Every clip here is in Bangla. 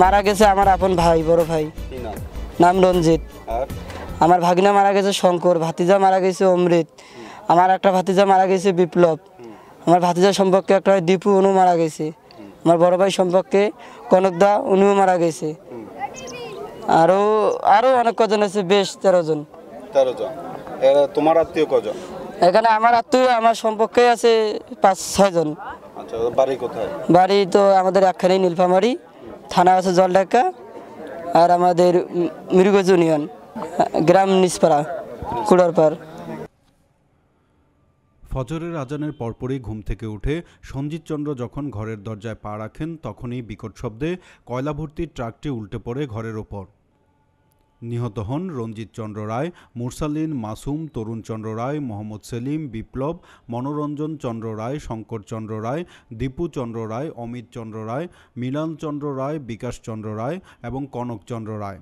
মারা গেছে আমার আপন ভাই বড় ভাই। নাম? রঞ্জিত। আমার ভাগিনা মারা গেছে শঙ্কর ভাতিজা মারা গেছে অমৃত। আমার একটা ভাতিজা মারা গেছে বিপ্লব। আমার ভাতিজা সম্পর্কে একটা দীপু অনু মারা গেছে। আমার বড় ভাই সম্পর্কে কনকদা উনিও মারা গেছে। আরও আরও অনেক কজন আছে বেশ তেরো জন। তেরো জন। তোমার আত্মীয় কজন? এখানে আমার আত্মীয় আমার সম্পর্কে আছে পাঁচ ছয় জন। আচ্ছা বাড়ি কোথায়? বাড়ি তো আমাদের একখানেই নীলফামারি। থানা আছে জলডাকা আর আমাদের মিরগজ ইউনিয়ন, গ্রাম নিসপাড়া, কুড়ারপাড়। ফজরের আজানের পরপরই ঘুম থেকে উঠে সঞ্জিত চন্দ্র যখন ঘরের দরজায় পা রাখেন, তখনই বিকট শব্দে কয়লা ভর্তির ট্রাকটি উল্টে পড়ে ঘরের ওপর। নিহত হন রঞ্জিত চন্দ্র রায় মুরসালিন মাসুম তরুণ চন্দ্র রায় মোহাম্মদ সেলিম বিপ্লব মনোরঞ্জন চন্দ্র রায় শঙ্কর চন্দ্র রায় দীপু চন্দ্র রায় অমিত চন্দ্র রায় মিলন চন্দ্র রায় বিকাশ চন্দ্র রায় এবং কনক চন্দ্র রায়।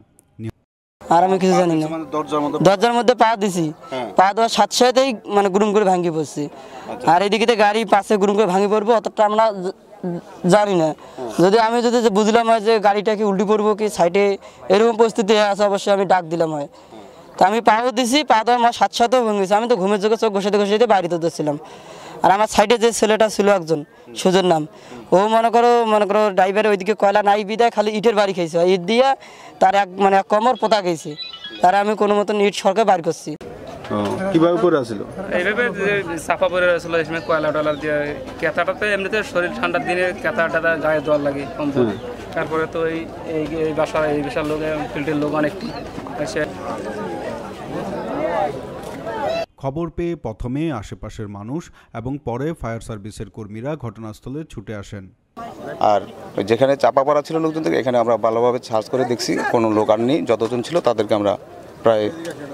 আর আমি কিছু জানি না। দরজার মধ্যে দরজার মধ্যে পা দিছি। হ্যাঁ। পা দেওয়ার সাথে সাথেই মানে গুরুম করে ভাঙি পড়ছি। আর এদিকে গাড়ি পাশে গুরুম করে ভাঙি পড়ব অতটা আমরা জানি না। যদি আমি যদি বুঝলাম হয় যে গাড়িটাকে উল্টি পড়ব কি সাইডে, এরকম পরিস্থিতি হয়ে, আছে অবশ্যই আমি ডাক দিলাম হয়। তা আমি পাও দিছি পা দেওয়ার আমার সাত সাথেও ভেঙেছি আমি তো ঘুমের চোখে চোখ ঘষাতে ঘষাতে বাড়িতে দিচ্ছিলাম আর আমার সাইডে যে ছেলেটা ছিল একজন সুজন নাম, ও মনে করো মনে করো ড্রাইভারের ওইদিকে কয়লা নাই বিদায়, খালি ইটের বাড়ি খেয়েছে ইট দিয়া তার এক মানে এক কমর পোতা গেছে। তারা আমি কোনো মতন ইট সরকার বার করছি। কীভাবে করে আসছিল এইভাবে চাপা পড়ে রয়েছিল এই সময় কয়লা টয়লা দিয়ে কেতাটাতে এমনিতে শরীর ঠান্ডার দিনে কেতা টেতা গায়ে জল লাগে কম্বল তারপরে তো এই এই এই বাসা এই বাসার লোক ফিল্ডের লোক অনেকটি এসে খবর পেয়ে প্রথমে আশেপাশের মানুষ এবং পরে ফায়ার সার্ভিসের কর্মীরা ঘটনাস্থলে ছুটে আসেন। আর যেখানে চাপা পড়া ছিল লোকজন থেকে এখানে আমরা ভালোভাবে সার্চ করে দেখছি কোনো লোক আর নেই যতজন ছিল তাদেরকে আমরা প্রায়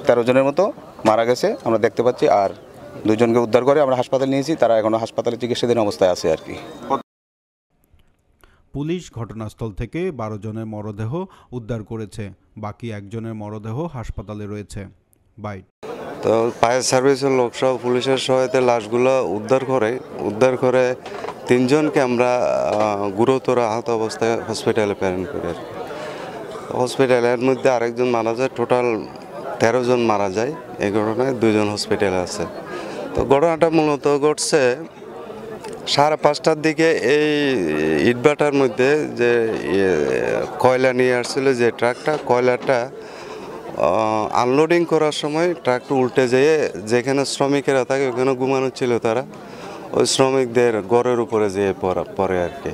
তেরো জনের মতো মারা গেছে আমরা দেখতে পাচ্ছি আর দুজনকে উদ্ধার করে আমরা হাসপাতালে নিয়েছি তারা এখনও হাসপাতালে চিকিৎসাধীন অবস্থায় আছে আর কি। পুলিশ ঘটনাস্থল থেকে বারো জনের মরদেহ উদ্ধার করেছে বাকি একজনের মরদেহ হাসপাতালে রয়েছে। বাইট। তো ফায়ার সার্ভিসের লোকসহ পুলিশের সহায়তায় লাশগুলো উদ্ধার করে উদ্ধার করে তিনজনকে আমরা গুরুতর আহত অবস্থায় হসপিটালে প্রেরণ করি আর কি। হসপিটালের মধ্যে আরেকজন মারা যায় টোটাল তেরো জন মারা যায়, এই ঘটনায় দুজন হসপিটালে আছে। তো ঘটনাটা মূলত ঘটছে সাড়ে পাঁচটার দিকে এই ইটভাটার মধ্যে যে কয়লা নিয়ে আসছিল যে ট্রাকটা, কয়লাটা আনলোডিং করার সময় ট্রাকটা উল্টে যেয়ে যেখানে শ্রমিকেরা থাকে ওখানে ঘুমানো ছিল তারা। ওই শ্রমিকদের গড়ের উপরে যেয়ে পড়া, পড়ে আর কি।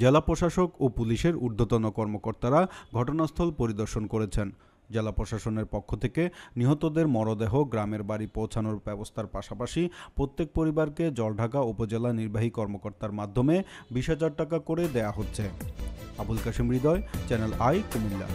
জেলা প্রশাসক ও পুলিশের ঊর্ধ্বতন কর্মকর্তারা ঘটনাস্থল পরিদর্শন করেছেন। জেলা প্রশাসনের পক্ষ থেকে নিহতদের মরদেহ গ্রামের বাড়ি পৌঁছানোর ব্যবস্থার পাশাপাশি প্রত্যেক পরিবারকে জলঢাকা উপজেলা নির্বাহী কর্মকর্তার মাধ্যমে বিশ হাজার টাকা করে দেয়া হচ্ছে। Abul Kashim Hridoy, channel i Comilla.